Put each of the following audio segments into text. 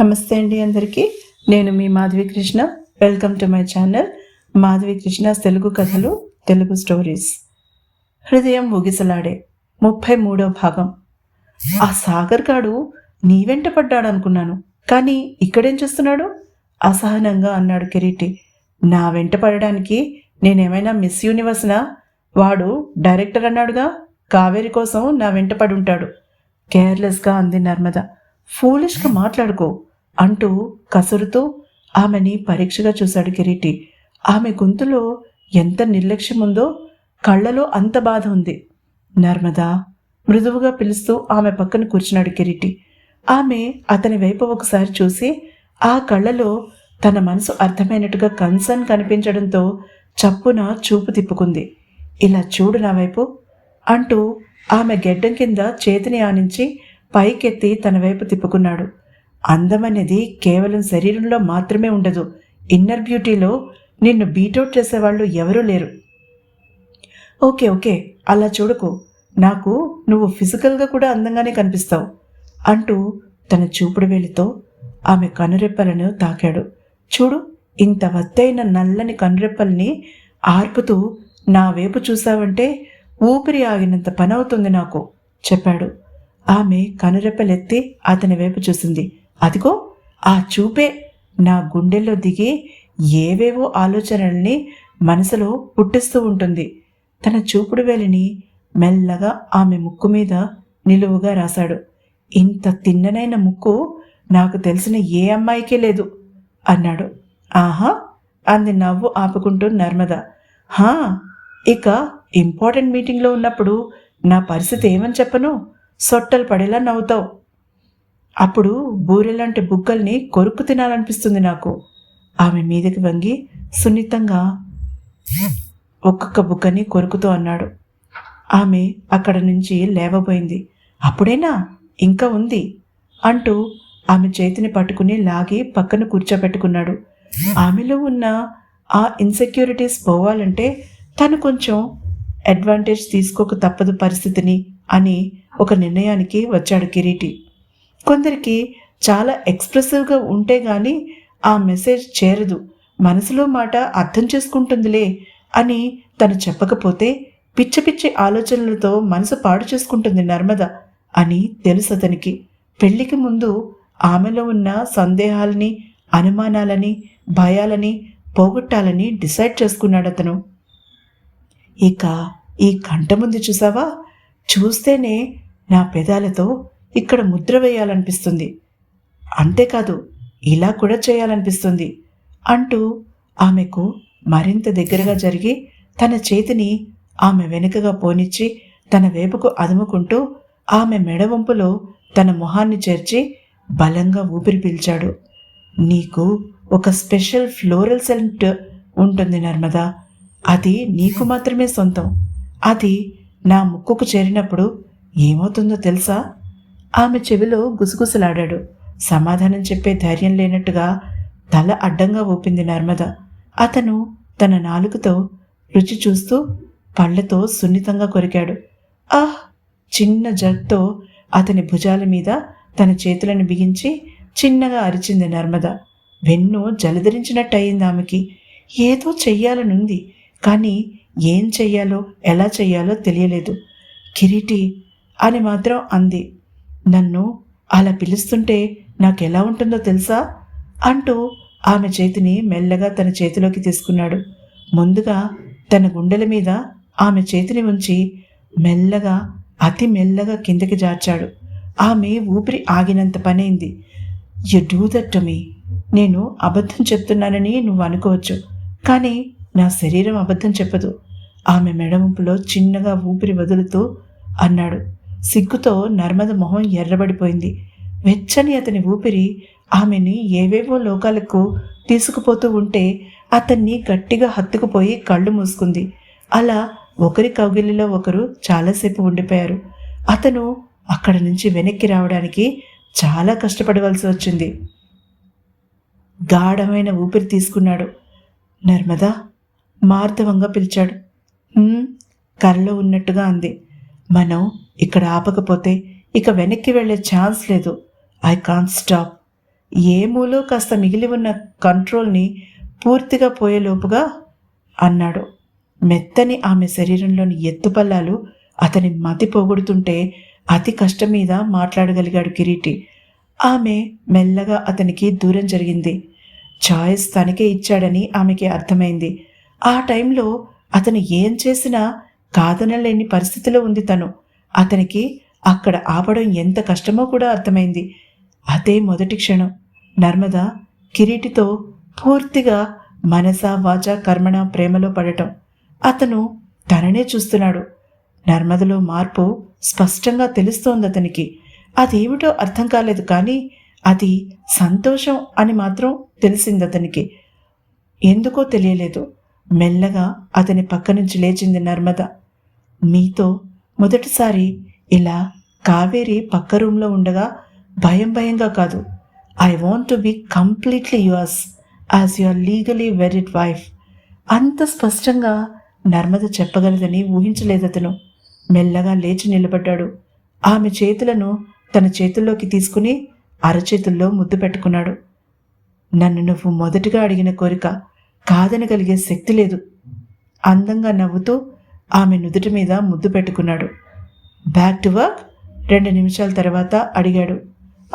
నమస్తే అండి అందరికీ. నేను మీ Madhavi Krishna. Welcome to my channel Madhavi Krishna Telugu కథలు తెలుగు స్టోరీస్ హృదయం ఊగిసలాడే ముప్పై మూడో భాగం. ఆ సాగర్ గాడు నీ వెంట పడ్డాడు అనుకున్నాను. కానీ ఇక్కడేం చేస్తున్నాడు? అసహనంగా అన్నాడు కిరీటి. నా వెంట పడడానికి నేనేమైనా మిస్ యూనివర్స్నా వాడు డైరెక్టర్ అన్నాడుగా? కావేరి కోసం నా వెంట పడి ఉంటాడు కేర్లెస్గా అంది నర్మద. ఫూలిష్గా మాట్లాడుకో. అంటూ కసురుతూ ఆమెని పరీక్షగా చూశాడు కిరీటి. ఆమె గొంతులో ఎంత నిర్లక్ష్యం ఉందో కళ్ళలో అంత బాధ ఉంది. నర్మదా మృదువుగా పిలుస్తూ ఆమె పక్కన కూర్చున్నాడు కిరీటి. ఆమె అతని వైపు ఒకసారి చూసి ఆ కళ్ళలో తన మనసు అర్థమైనట్టుగా కన్సర్న్ కనిపించడంతో చప్పున చూపు తిప్పుకుంది. ఇలా చూడు నా వైపు అంటూ ఆమె గెడ్డం కింద చేతిని ఆనించి పైకెత్తి తన వైపు తిప్పుకున్నాడు. అందమనేది కేవలం శరీరంలో మాత్రమే ఉండదు. ఇన్నర్ బ్యూటీలో నిన్ను బీటౌట్ చేసేవాళ్ళు ఎవరూ లేరు. ఓకే ఓకే అలా చూడకు. నాకు నువ్వు ఫిజికల్గా కూడా అందంగానే కనిపిస్తావు అంటూ తన చూపుడు వేలితో ఆమె కనురెప్పలను తాకాడు. చూడు ఇంత వద్దైన నల్లని కనురెప్పల్ని ఆర్పుతూ నా వైపు చూసావంటే ఊపిరి ఆగినంత పనవుతుంది నాకు చెప్పాడు. ఆమె కనురెప్పలెత్తి అతని వైపు చూసింది. అదిగో ఆ చూపే నా గుండెల్లో దిగి ఏవేవో ఆలోచనల్ని మనసులో పుట్టిస్తూ ఉంటుంది. తన చూపుడు వేలిని మెల్లగా ఆమె ముక్కు మీద నిలువుగా రాశాడు. ఇంత తిన్ననైన ముక్కు నాకు తెలిసిన ఏ అమ్మాయికి లేదు అన్నాడు. ఆహా అంది నవ్వు ఆపుకుంటూ నర్మద. హా ఇక ఇంపార్టెంట్ మీటింగ్లో ఉన్నప్పుడు నా పరిస్థితి ఏమని చెప్పను? సొట్టలు పడేలా నవ్వుతావు. అప్పుడు బూరెలాంటి బుగ్గల్ని కొరుకు తినాలనిపిస్తుంది నాకు. ఆమె మీదకి వంగి సున్నితంగా ఒక్కొక్క బుగ్గని కొరుకుతూ అన్నాడు. ఆమె అక్కడ నుంచి లేవబోయింది. అప్పుడేనా? ఇంకా ఉంది అంటూ ఆమె చేతిని పట్టుకుని లాగి పక్కన కూర్చోబెట్టుకున్నాడు. ఆమెలో ఉన్న ఆ ఇన్సెక్యూరిటీస్ పోవాలంటే తను కొంచెం అడ్వాంటేజ్ తీసుకోక తప్పదు పరిస్థితిని అని ఒక నిర్ణయానికి వచ్చాడు కిరీటి. కొందరికి చాలా ఎక్స్ప్రెసివ్గా ఉంటే కానీ ఆ మెసేజ్ చేరదు. మనసులో మాట అర్థం చేసుకుంటుందిలే అని తను చెప్పకపోతే పిచ్చి పిచ్చి ఆలోచనలతో మనసు పాడు చేసుకుంటుంది నర్మద అని తెలుసు అతనికి. పెళ్ళికి ముందు ఆమెలో ఉన్న సందేహాలని అనుమానాలని భయాలని పోగొట్టాలని డిసైడ్ చేసుకున్నాడు అతను. ఇక ఈ కంట ముందు చూసావా? చూస్తేనే నా పెదాలతో ఇక్కడ ముద్ర వేయాలనిపిస్తుంది. అంతేకాదు ఇలా కూడా చేయాలనిపిస్తుంది అంటూ ఆమెకు మరింత దగ్గరగా జరిగి తన చేతిని ఆమె వెనుకగా పోనిచ్చి తన వేపుకు అదుముకుంటూ ఆమె మెడవంపులో తన మొహాన్ని చేర్చి బలంగా ఊపిరి పీల్చాడు. నీకు ఒక స్పెషల్ ఫ్లోరల్ సెంట్ ఉంటుంది నర్మదా. అది నీకు మాత్రమే సొంతం. అది నా ముక్కుకు చేరినప్పుడు ఏమవుతుందో తెలుసా? ఆమె చెవిలో గుసగుసలాడాడు. సమాధానం చెప్పే ధైర్యం లేనట్టుగా తల అడ్డంగా ఊపింది నర్మద. అతను తన నాలుకతో రుచి చూస్తూ పళ్ళతో సున్నితంగా కొరికాడు. ఆహ్! చిన్న జట్తో అతని భుజాల మీద తన చేతులను బిగించి చిన్నగా అరిచింది నర్మద. వెన్ను జలధరించినట్టు అయింది ఆమెకి. ఏదో చెయ్యాలనుంది కానీ ఏం చెయ్యాలో ఎలా చెయ్యాలో తెలియలేదు. కిరీటి అని మాత్రం అంది. నన్ను అలా పిలుస్తుంటే నాకు ఎలా ఉంటుందో తెలుసా? అంటూ ఆమె చేతిని మెల్లగా తన చేతిలోకి తీసుకున్నాడు. ముందుగా తన గుండెల మీద ఆమె చేతిని ఉంచి మెల్లగా అతి మెల్లగా కిందకి జార్చాడు. ఆమె ఊపిరి ఆగినంత పనైంది. You do that to me. నేను అబద్ధం చెప్తున్నానని నువ్వు అనుకోవచ్చు కానీ నా శరీరం అబద్ధం చెప్పదు ఆమె మెడవంపులో చిన్నగా ఊపిరి వదులుతూ అన్నాడు. సిగ్గుతో నర్మద మొహం ఎర్రబడిపోయింది. వెచ్చని అతని ఊపిరి ఆమెని ఏవేవో లోకాలకు తీసుకుపోతూ ఉంటే అతన్ని గట్టిగా హత్తుకుపోయి కళ్ళు మూసుకుంది. అలా ఒకరి కౌగిలిలో ఒకరు చాలాసేపు ఉండిపోయారు. అతను అక్కడ నుంచి వెనక్కి రావడానికి చాలా కష్టపడవలసి వచ్చింది. గాఢమైన ఊపిరి తీసుకున్నాడు. నర్మదా మార్ధవంగా పిలిచాడు. కళ్ళలో కర్రలో ఉన్నట్టుగా అంది. మనం ఇక్కడ ఆపకపోతే ఇక వెనక్కి వెళ్ళే ఛాన్స్ లేదు. ఐ కాంట్ స్టాప్ ఏ మూలో కాస్త మిగిలి ఉన్న కంట్రోల్ని పూర్తిగా పోయేలోపుగా అన్నాడు. మెత్తని ఆమె శరీరంలోని ఎత్తుపల్లాలు అతని మతి పోగొడుతుంటే అతి కష్టం మీద మాట్లాడగలిగాడు కిరీటి. ఆమె మెల్లగా అతనికి దూరం జరిగింది. చాయిస్ తనకే ఇచ్చాడని ఆమెకి అర్థమైంది. ఆ టైంలో అతను ఏం చేసినా కాదనలేని పరిస్థితిలో ఉంది తను. అతనికి అక్కడ ఆపడం ఎంత కష్టమో కూడా అర్థమైంది. అదే మొదటి క్షణం. నర్మద కిరీటితో పూర్తిగా మనస వాచ కర్మణ ప్రేమలో పడటం. అతను తననే చూస్తున్నాడు. నర్మదలో మార్పు స్పష్టంగా తెలుస్తోంది అతనికి. అదేమిటో అర్థం కాలేదు కానీ అది సంతోషం అని మాత్రం తెలిసింది అతనికి. ఎందుకో తెలియలేదు. మెల్లగా అతని పక్క నుంచి లేచింది నర్మద. మీతో మొదటిసారి ఇలా కావేరి పక్క రూమ్లో ఉండగా భయం భయంగా కాదు. I want to be completely yours as your legally married wife అంత స్పష్టంగా నర్మద చెప్పగలదని ఊహించలేదు అతను. మెల్లగా లేచి నిలబడ్డాడు. ఆమె చేతులను తన చేతుల్లోకి తీసుకుని అరచేతుల్లో ముద్దు పెట్టుకున్నాడు. నన్ను నువ్వు మొదటిగా అడిగిన కోరిక కాదనగలిగే శక్తి లేదు. అందంగా నవ్వుతూ ఆమె నుదుటి మీద ముద్దు పెట్టుకున్నాడు. బ్యాక్ టు వర్క్ రెండు నిమిషాల తర్వాత అడిగాడు.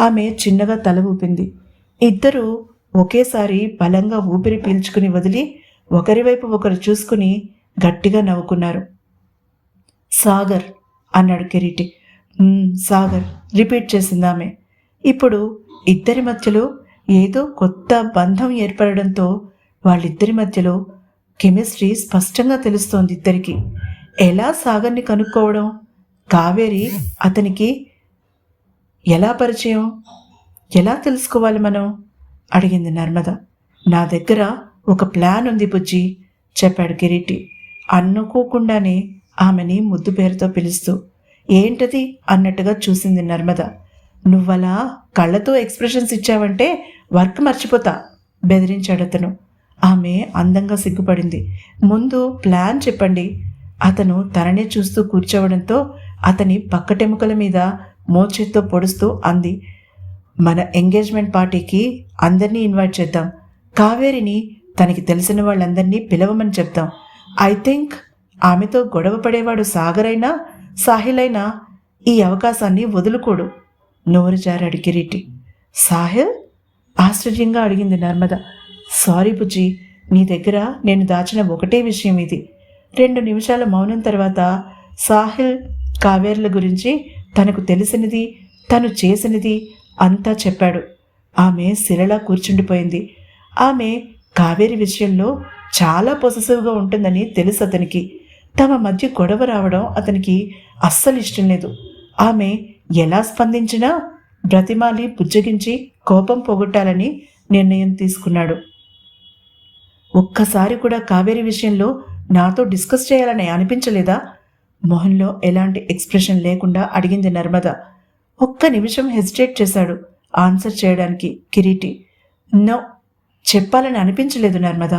ఆమె చిన్నగా తల ఊపింది. ఇద్దరూ ఒకేసారి బలంగా ఊపిరి పీల్చుకుని వదిలి ఒకరివైపు ఒకరు చూసుకుని గట్టిగా నవ్వుకున్నారు. సాగర్ అన్నాడు కిరీటి. సాగర్ రిపీట్ చేసింది ఆమె. ఇప్పుడు ఇద్దరి మధ్యలో ఏదో కొత్త బంధం ఏర్పడడంతో వాళ్ళిద్దరి మధ్యలో కెమిస్ట్రీ స్పష్టంగా తెలుస్తోంది ఇద్దరికి. ఎలా సాగర్ని కనుక్కోవడం? కావేరి అతనికి ఎలా పరిచయం? ఎలా తెలుసుకోవాలి మనం? అడిగింది నర్మద. నా దగ్గర ఒక ప్లాన్ ఉంది బుజ్జి చెప్పాడు కిరీటి అనుకోకుండానే ఆమెని ముద్దు పేరుతో పిలుస్తూ. ఏంటది? అన్నట్టుగా చూసింది నర్మద. నువ్వలా కళ్ళతో ఎక్స్ప్రెషన్స్ ఇచ్చావంటే వర్క్ మర్చిపోతా బెదిరించాడు అతను. ఆమె అందంగా సిగ్గుపడింది. ముందు ప్లాన్ చెప్పండి. అతను తననే చూస్తూ కూర్చోవడంతో అతని పక్కటెముకల మీద మోచేత్తో పొడుస్తూ అంది మన ఎంగేజ్మెంట్ పార్టీకి అందరినీ ఇన్వైట్ చేద్దాం. కావేరిని తనకి తెలిసిన వాళ్ళందరినీ పిలవమని చెప్తాం. ఐ థింక్ ఆమెతో గొడవ పడేవాడు సాగరైనా సాహిలైనా ఈ అవకాశాన్ని వదులుకోడు నోరు జారాడు కిరీటి సాహిల్? ఆశ్చర్యంగా అడిగింది నర్మద. సారీ బుజ్జి నీ దగ్గర నేను దాచిన ఒకటే విషయం ఇది. రెండు నిమిషాల మౌనం తర్వాత సాహిల్ కావేర్ల గురించి తనకు తెలిసినది తను చేసినది అంతా చెప్పాడు. ఆమె సిరలా కూర్చుండిపోయింది. ఆమె కావేరి విషయంలో చాలా పొసెసివ్గా ఉంటుందని తెలుసు అతనికి. తమ మధ్య గొడవ రావడం అతనికి అస్సలు ఇష్టం లేదు. ఆమె ఎలా స్పందించినా బ్రతిమాలి బుజ్జగించి కోపం పోగొట్టాలని నిర్ణయం తీసుకున్నాడు. ఒక్కసారి కూడా కావేరి విషయంలో నాతో డిస్కస్ చేయాలని అనిపించలేదా? మొహంలో ఎలాంటి ఎక్స్ప్రెషన్ లేకుండా అడిగింది నర్మద. ఒక్క నిమిషం హెసిటేట్ చేశాడు ఆన్సర్ చేయడానికి కిరీటి. నో చెప్పాలని అనిపించలేదు నర్మద.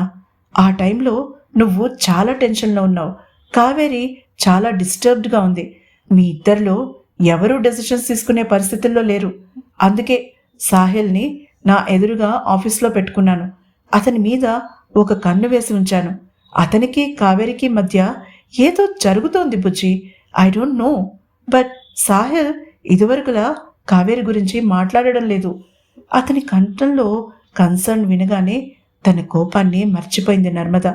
ఆ టైంలో నువ్వు చాలా టెన్షన్లో ఉన్నావు. కావేరి చాలా డిస్టర్బ్డ్గా ఉంది. మీ ఇద్దరిలో ఎవరూ డెసిషన్స్ తీసుకునే పరిస్థితుల్లో లేరు. అందుకే సాహిల్ని నా ఎదురుగా ఆఫీస్లో పెట్టుకున్నాను. అతని మీద ఒక కన్ను వేసి ఉంచాను. అతనికి కావేరికి మధ్య ఏదో జరుగుతోంది బుజ్జి. I don't know but Sahil ఇదివరకులా Kaveri గురించి మాట్లాడడం లేదు. అతని కంఠంలో కన్సర్న్ వినగానే తన కోపాన్ని మర్చిపోయింది నర్మద.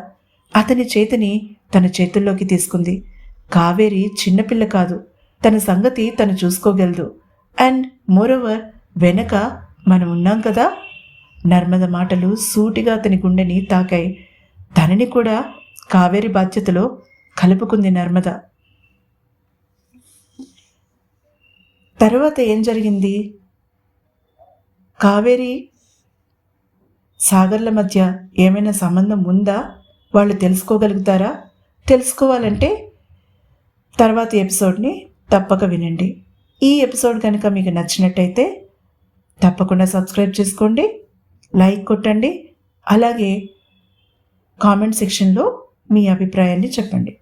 అతని చేతిని తన చేతుల్లోకి తీసుకుంది. కావేరి చిన్నపిల్ల కాదు. తన సంగతి తను చూసుకోగలదు. అండ్ మోరోవర్ వెనక మనం ఉన్నాం కదా? నర్మద మాటలు సూటిగా అతని గుండెని తాకాయి. తనని కూడా కావేరి బాధ్యతలో కలుపుకుంది నర్మద. తర్వాత ఏం జరిగింది? కావేరి సాగర్ల మధ్య ఏమైనా సంబంధం ఉందా? వాళ్ళు తెలుసుకోగలుగుతారా? తెలుసుకోవాలంటే తర్వాత ఎపిసోడ్ని తప్పక వినండి. ఈ ఎపిసోడ్ కనుక మీకు నచ్చినట్టయితే తప్పకుండా సబ్స్క్రైబ్ చేసుకోండి లైక్ కొట్టండి అలాగే కామెంట్ సెక్షన్లో మీ అభిప్రాయాన్ని చెప్పండి.